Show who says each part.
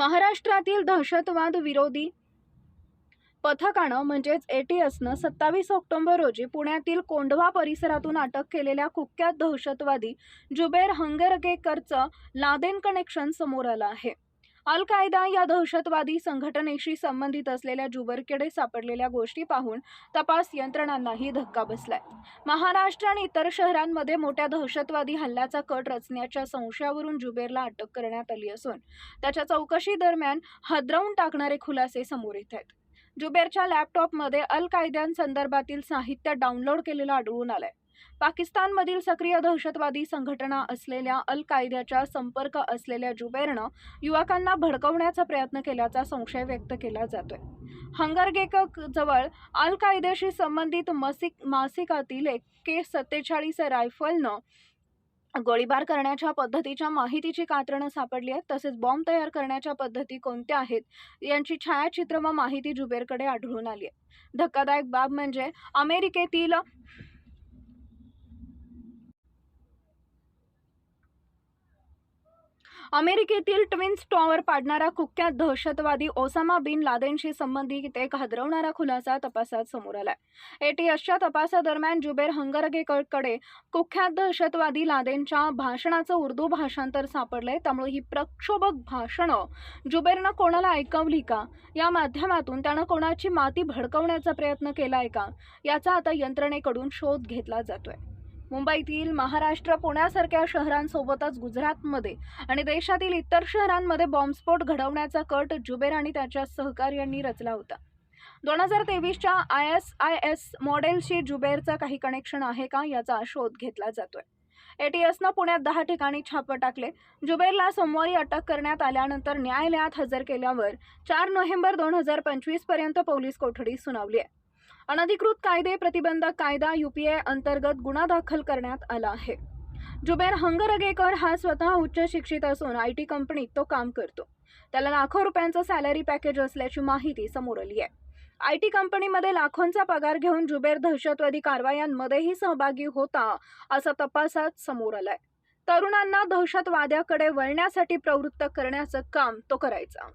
Speaker 1: महाराष्ट्रातील दहशतवाद विरोधी पथकानं म्हणजेच एटीएसनं सत्तावीस ऑक्टोबर रोजी पुण्यातील कोंढवा परिसरातून अटक केलेल्या कुख्यात दहशतवादी जुबेर हंगरगेकरचं लादेन कनेक्शन समोर आलं आहे. अल कायदा या दहशतवादी संघटनेशी संबंधित असलेल्या जुबरकडे सापडलेल्या गोष्टी पाहून तपास यंत्रणांनाही धक्का बसलाय. महाराष्ट्र आणि इतर शहरांमध्ये मोठ्या दहशतवादी हल्ल्याचा कट रचण्याच्या संशयावरून जुबेरला अटक करण्यात आली असून त्याच्या चौकशी दरम्यान हादरवून टाकणारे खुलासे समोर येत आहेत. जुबेरच्या लॅपटॉपमध्ये अल कायद्यांसंदर्भातील साहित्य डाउनलोड केलेलं आढळून आलंय. पाकिस्तानमधील सक्रिय दहशतवादी संघटना असलेल्या अल कायद्याच्या संपर्क असलेल्या जुबेरनं युवकांना भडकवण्याचा प्रयत्न केल्याचा संशय व्यक्त केला जातोय. हंगरगेक जवळ अल कायद्याशी संबंधित मसिक मासिकातील एक के सत्तेचाळीस रायफलनं गोळीबार करण्याच्या पद्धतीच्या माहितीची कात्रणं सापडली आहेत तसेच बॉम्ब तयार करण्याच्या पद्धती कोणत्या आहेत यांची छायाचित्र व माहिती जुबेरकडे आढळून आली आहे. धक्कादायक बाब म्हणजे अमेरिकेतील अमेरिकेतील ट्विन्स टॉवर पाडणारा कुख्यात दहशतवादी ओसामा बिन लादेनशी संबंधित एक हादरवणारा खुलासा तपासात समोर आलाय. एटीएसच्या तपासादरम्यान जुबेर हंगरगेकडे कुख्यात दहशतवादी लादेनच्या भाषणाचं उर्दू भाषांतर सापडलंय. त्यामुळे ही प्रक्षोभक भाषणं जुबेरनं कोणाला ऐकवली का? या माध्यमातून त्यानं कोणाची माती भडकवण्याचा प्रयत्न केलाय का? याचा आता यंत्रणेकडून शोध घेतला जातोय. मुंबईतील महाराष्ट्र पुण्यासारख्या शहरांसोबतच गुजरातमध्ये आणि देशातील इतर शहरांमध्ये बॉम्बस्फोट घडवण्याचा कट जुबेर आणि त्याच्या सहकार्यांनी रचला होता. दोन हजार तेवीसच्या आय एस आय एस मॉडेलशी जुबेरचं काही कनेक्शन आहे का याचा शोध घेतला जातोय. एटीएसनं पुण्यात दहा ठिकाणी छापे टाकले. जुबेरला सोमवारी अटक करण्यात आल्यानंतर न्यायालयात हजर केल्यावर चार नोव्हेंबर दोन हजार पंचवीसपर्यंत पोलीस कोठडी सुनावली आहे. अनधिकृत कायदे प्रतिबंधक कायदा युपीए अंतर्गत गुन्हा दाखल करण्यात आला आहे. जुबेर हंगरगेकर हा स्वतः उच्च शिक्षित असून आय टी कंपनीत तो काम करतो. त्याला लाखो रुपयांचं सॅलरी पॅकेज असल्याची माहिती समोर आली आहे. आय टी कंपनीमध्ये लाखोंचा पगार घेऊन जुबेर दहशतवादी कारवायांमध्येही सहभागी होता असं तपासात समोर आलंय. तरुणांना दहशतवाद्याकडे वळण्यासाठी प्रवृत्त करण्याचं काम तो करायचा.